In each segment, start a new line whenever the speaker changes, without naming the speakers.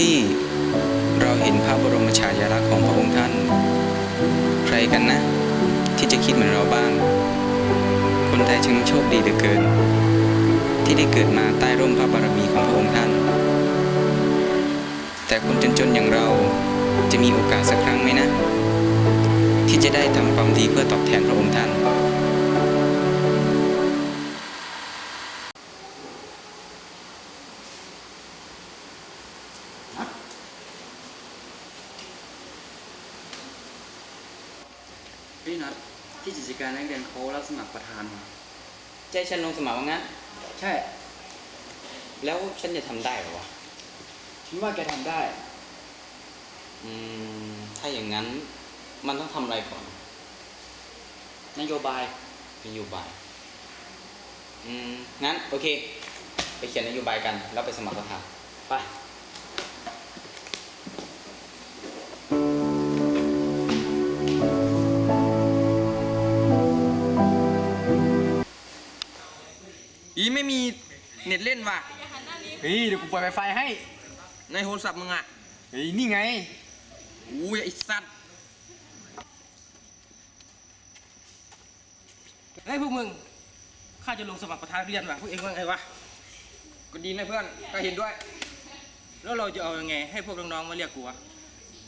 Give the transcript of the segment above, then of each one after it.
ที่เราเห็นพระบรมฉายาลักษณ์ของพระองค์ท่าน ใครกันนะ ที่จะคิดเหมือนเราบ้าง คนไทยช่างโชคดีเหลือเกิน ที่ได้เกิดมาใต้ร่มพระบารมีของพระองค์ท่าน แต่คนจนๆอย่างเราจะมีโอกาสสักครั้งไหมนะ ที่จะได้ทำความดีเพื่อตอบแทนพระองค์ท่าน เรียนเขารับสมัครประธานมาใจฉันลงสมัครว่างั้น
ใช่
แล้วฉันจะทำได้เหรอวะ
ฉันว่าแกทำได้
อืม ถ้าอย่างนั้นมันต้องทำอะไรก่อน
นโยบาย
นโยบาย อืม งั้น โอเค ไปเขียนนโยบายกัน แล้วไปสมัครประธาน
ไป
ไม่มีเน็ตเล่นว่ะ
เฮ้ยเดี๋ยวกูปล่อยไวไฟให้
ในโทรศัพท์มึงอะ
เฮ้ยนี่ไง
อุ้ยไอ้สัตว์เฮ้ยพวกมึงข้าจะลงสมัครประธานเรียนว่ะพวกเองว่าไงวะก็ดีนะเพื่อนก็เห็นด้วย แล้วเราจะเอายังไง ให้พวกน้องๆมาเรียกกูวะ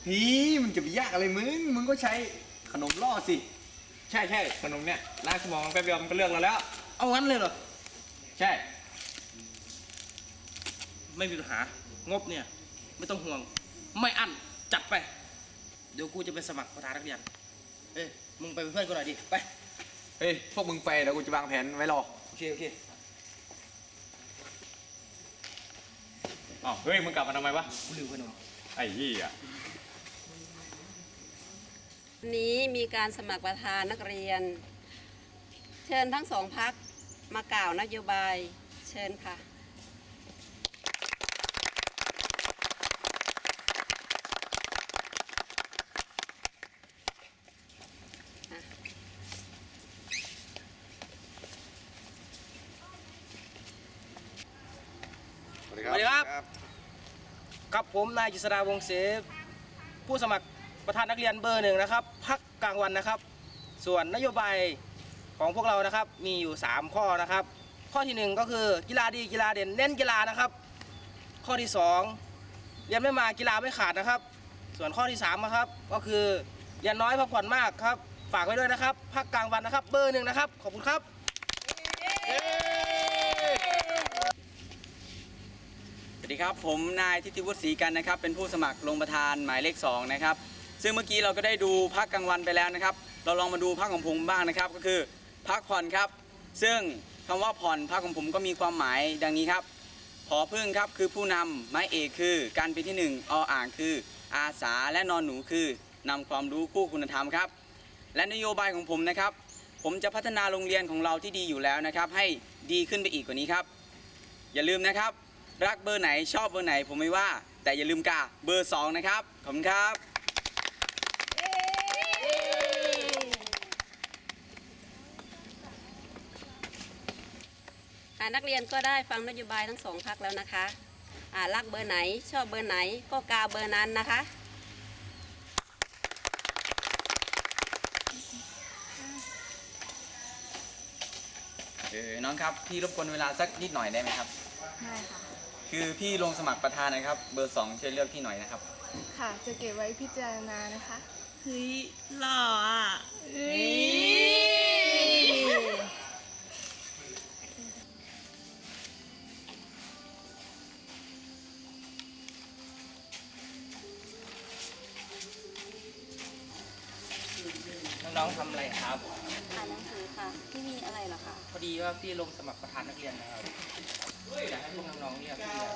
เฮ้ยมันจะไปยากอะไรมึง มึงก็ใช้ขนมล่อสิ ใช่ใช่ขนมเนี่ยล้างสมองแป๊บเดียวมันก็เลือกเราแล้ว
เอางั้นเลยเหรอ
ใช่
ไม่มีปัญหา งบเนี่ย ไม่ต้องห่วง ไม่อั้นจัดไป เดี๋ยวกูจะไปสมัครประธานนักเรียน เอ้ยมึงไปเป็นเพื่อนกูหน่อยดิ ไป
เฮ้ย พวกมึงไปเดี๋ยวกูจะวางแผนไว้รอ
โอเค โอเค
อ๋อเฮ้ย มึงกลับมาทำไมวะ
กูลืมขนม
ไอ้เหี้ย
วันนี้มีการสมัครประธานนักเรียน เชิญทั้งสองพัก มากล่าวนโยบายเชิญค่ะ
สวัสดีครับกับผมนายจิษดาวงศ์เสพผู้สมัครประธานนักเรียนเบอร์หนึ่งนะครับพักกลางวันนะครับ ส่วนนโยบาย ของพวกเรานะครับมีอยู่ 3 ข้อนะครับ ข้อที่ 1 ก็คือกีฬาดีกีฬาเด่นเน้นกีฬานะครับ ข้อที่ 2 เรียนไม่มากีฬาไม่ขาดนะครับ ส่วนข้อที่3นะครับก็คือเรียนน้อยพักผ่อนมากครับ ฝากไว้ด้วยนะครับพักกลางวันนะครับ เบอร์หนึ่งนะครับขอบคุณครับ
สวัสดีครับผมนายทิติวุฒิศรีกันนะครับ เป็นผู้สมัครลงประธานหมายเลข2นะครับซึ่งเมื่อกี้เราก็ได้ดูพักกลางวันไปแล้วนะครับ เราลองมาดูพักของผมบ้างนะครับ ก็คือ พักผ่อนครับ ซึ่งคำว่าผ่อนพักของผมก็มีความหมายดังนี้ครับพอพึ่งครับคือผู้นำไม้เอกคือการเป็นที่หนึ่งออ่างคือ อาสาและนอนหนูคือนำความรู้คู่คุณธรรมครับ และนโยบายของผมนะครับ ผมจะพัฒนาโรงเรียนของเราที่ดีอยู่แล้วนะครับ ให้ดีขึ้นไปอีกกว่านี้ครับ อย่าลืมนะครับ รักเบอร์ไหนชอบเบอร์ไหนผมไม่ว่า แต่อย่าลืมกาเบอร์ 2 นะครับขอบคุณครับ
อ่า นักเรียนก็ได้ฟังนโยบายทั้งสองพักแล้วนะคะอ่ารักเบอร์ไหนชอบเบอร์ไหนก็กาเบอร์นั้นนะคะ
เออน้องครับพี่รบกวนเวลาสักนิดหน่อยได้ไหมครับ
ได้ค่ะ
คือพี่ลงสมัครประธานนะครับ เบอร์2ช่วยเลือกพี่หน่อยนะครับ
ค่ะจะเก็บไว้พิจารณานะคะ
เฮ้ยหล่ออะ
พอดีว่าพี่ลงสมัครประธานนักเรียนนะครับอยากให้พวกน้องๆเรียกพี่อะ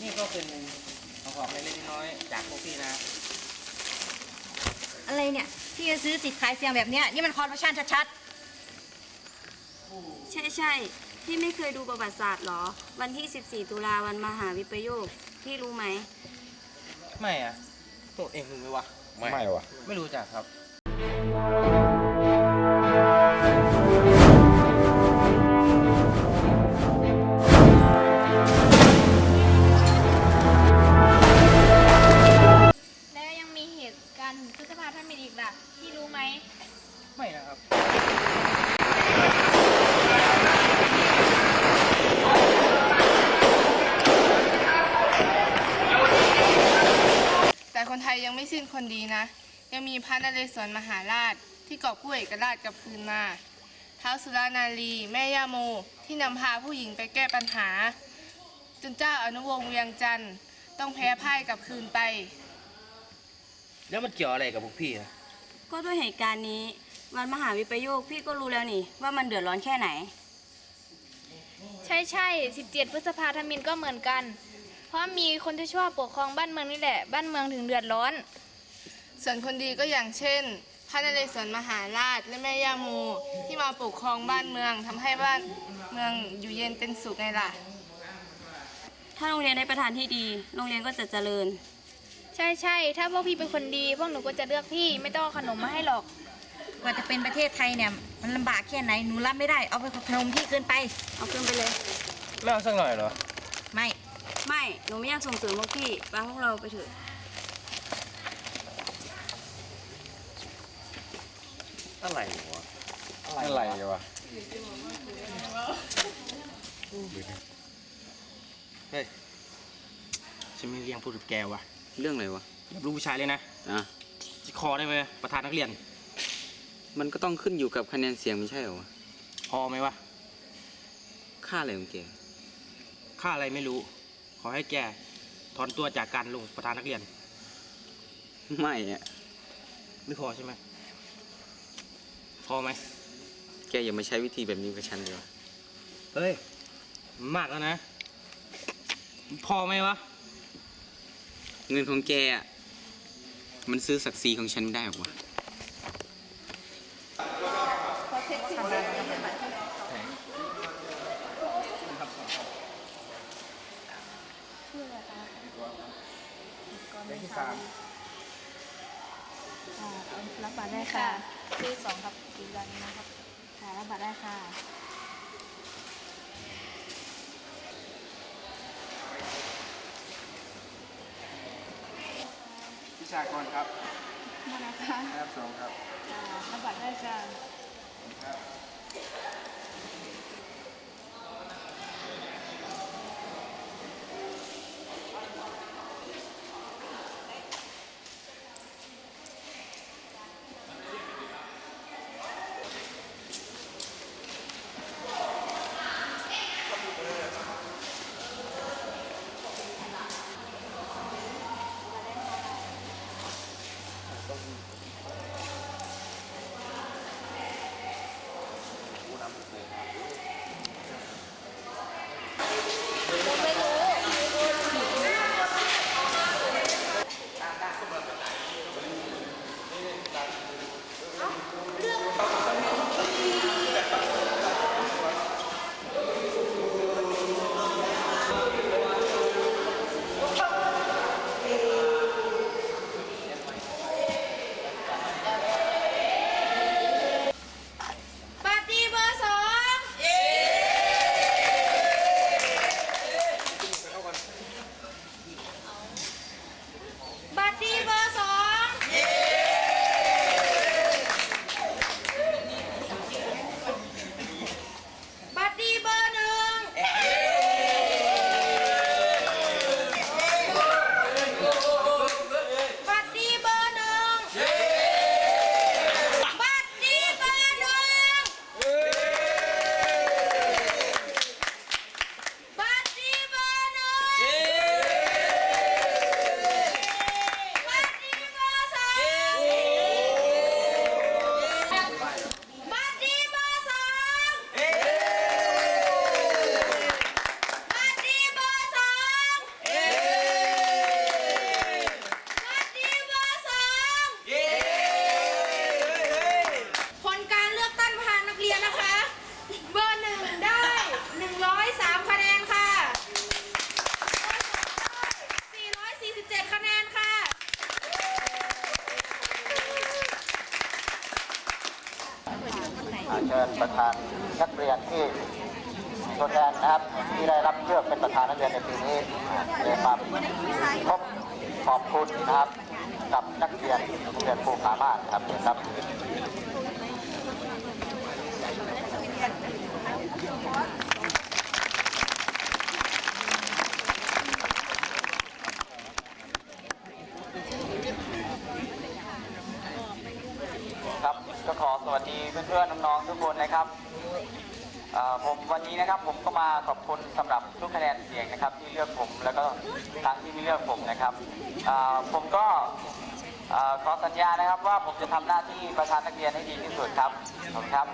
นี่ก็เป็นของเล็กๆน้อยๆจากพวกพี่นะ
อะไรเนี่ยที่จะซื้อสิทธิ์ขายเสียงแบบเนี้ยนี่มันคอร์รัปชันชัด
ใช่ใช่พี่ไม่เคยดูประวัติศาสตร์เหรอ วันที่ 14 ตุลาวันมหาวิปโยค พี่รู้ไหม
ไม่อะตัวเองรู้ไหมวะ
ไม่วะ
ไม่รู้จักครับ
แระ
น
เรศวรมหาราช ที่กอบกู้เอกราชกลับคืนมาท้าวสุรานารีแม่ย่าโมที่นำพาผู้หญิงไปแก้ปัญหา จนเจ้าอนุวงศ์เวียงจันทร์ต้องแพ้พ่ายกลับคืนไป
แล้วมันเกี่ยวอะไรกับพวกพี่อะ
ก็ด้วยเหตุการณ์นี้วันมหาวิปโยคพี่ก็รู้แล้วนี่ ว่ามันเดือดร้อนแค่ไหน
ใช่ใช่17 พฤษภาธมินก็เหมือนกัน เพราะมีคนที่ชอบปกครองบ้านเมืองนี่แหละ บ้านเมืองถึงเดือดร้อน
ส่วนคนดีก็อย่างเช่น พระนเรศวรมหาราชและแม่ย่าโมที่มาปกครองบ้านเมืองทำให้บ้านเมืองอยู่เย็นเป็นสุขไงล่ะ
ถ้าโรงเรียนได้ประธานที่ดี โรงเรียนก็จะเจริญ
ใช่ใช่ถ้าพวกพี่เป็นคนดี พวกหนูก็จะเลือกพี่ไม่ต้องเอาขนมมาให้หรอก
ๆกว่าจะเป็นประเทศไทยเนี่ย มันลำบากแค่ไหนหนูรับไม่ได้เอาไปขนมที่เกินไป
เอาขึ้นไปเลย
ไม่เอาสักหน่อยเหรอ
ไม่
ไม่ หนูไม่อยากส่งเสริมพวกพี่ไปพวกเราไปเถอะ
อะไรวะอะไรวะ
เฮ้ยฉันไม่เลี้ยงพูดกับแกวะ
เรื่องอะไรวะ
แบบลูกผู้ชายเลยนะ
อะ
จะคอได้ไหมประธานนักเรียน
มันก็ต้องขึ้นอยู่กับคะแนนเสียงไม่ใช่เหรอวะ
พอไหมวะ
ค่าอะไรของแก
ค่าอะไรไม่รู้ ขอให้แกถอนตัวจากการลงประธานนักเรียน
ไม่อะ
ไม่พอใช่ไหมพ อไหม
แกอย่ามาใช้วิธีแบบนี้กับฉันเลยวะ
เฮ้ย มากแล้วนะ พอไหมวะ
เงินของแกอะมันซื้อศักดิ์ศรีของฉันไม่ได้หรอกวะ
รับบัตรได้ค่ะ ที่สองครับอีกอย่างนึงนะครับค่ะรับบัตรได้ค่ะ
วิชากรครับ
มานะคะ
แอบสองครับ
ค่ะรับบัตรได้ค่ะ
ผ
นักเรียนที่ตัวแทนนะครับที่ได้รับเลือกเป็นประธานนักเรียนในปีนี้เลยมาพบขอบคุณนะครับ กับนักเรียนโรงเรียนภูผาม่านครับครับ
ครับก็ขอสวัสดีเพื่อนๆน้องๆทุกคนนะครับผมวันนี้นะครับผมก็มาขอบคุณสำหรับทุกคะแนนเสียงนะครับ ที่เลือกผมแล้วก็ทั้งที่ไม่เลือกผมนะครับผมก็ขอสัญญานะครับว่าผมจะทำหน้าที่ประธานนักเรียนให้ดีที่สุดครับขอบคุณครับ